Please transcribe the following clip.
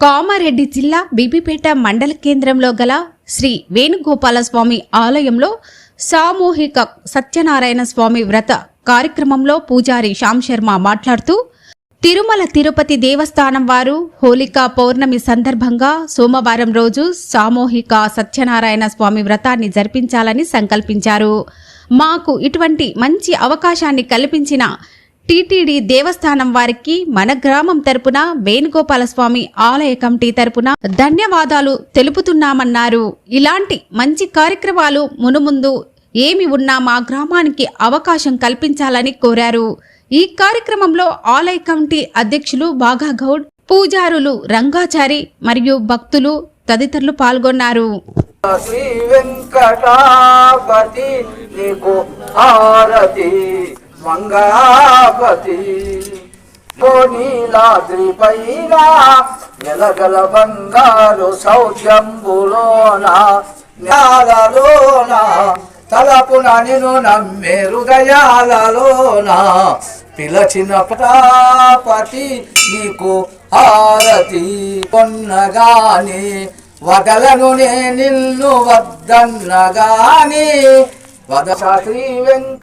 కామారెడ్డి జిల్లా బీబీపేట మండల కేంద్రంలో గల శ్రీ వేణుగోపాలస్వామి ఆలయంలో సామూహిక సత్యనారాయణ స్వామి వ్రత కార్యక్రమంలో పూజారి శ్యామ్ శర్మ మాట్లాడుతూ తిరుమల తిరుపతి దేవస్థానం వారు హోలికా పౌర్ణమి సందర్భంగా సోమవారం రోజు సామూహిక సత్యనారాయణ స్వామి వ్రతాన్ని జరిపించాలని సంకల్పించారు. మాకు ఇటువంటి మంచి అవకాశాన్ని కల్పించిన టీటీడీ దేవస్థానం వారికి మన గ్రామం తరపున వేణుగోపాలస్వామి ఆలయ కమిటీ తరపున ధన్యవాదాలు తెలుపుతున్నామన్నారు. ఇలాంటి మంచి కార్యక్రమాలు మునుముందు ఏమి ఉన్నా మా గ్రామానికి అవకాశం కల్పించాలని కోరారు. ఈ కార్యక్రమంలో ఆలయ కమిటీ అధ్యక్షులు బాగా గౌడ్ పూజారులు రంగాచారి మరియు భక్తులు తదితరులు పాల్గొన్నారు. శ్రీ వెంకటాపతి నీకు హారతి. మంగాపతి నీలాద్రి పైన నెలగల బంగారు సౌఖ్యంబులోన జ్ఞాలలోన తలపున నిను నమ్మే హృదయాలలోన పిలచిన పటాపతి నీకు హారతి కొన్నగాని వదలను నే నిన్ను వద్దన్నగాని వద శ్రీ వెంక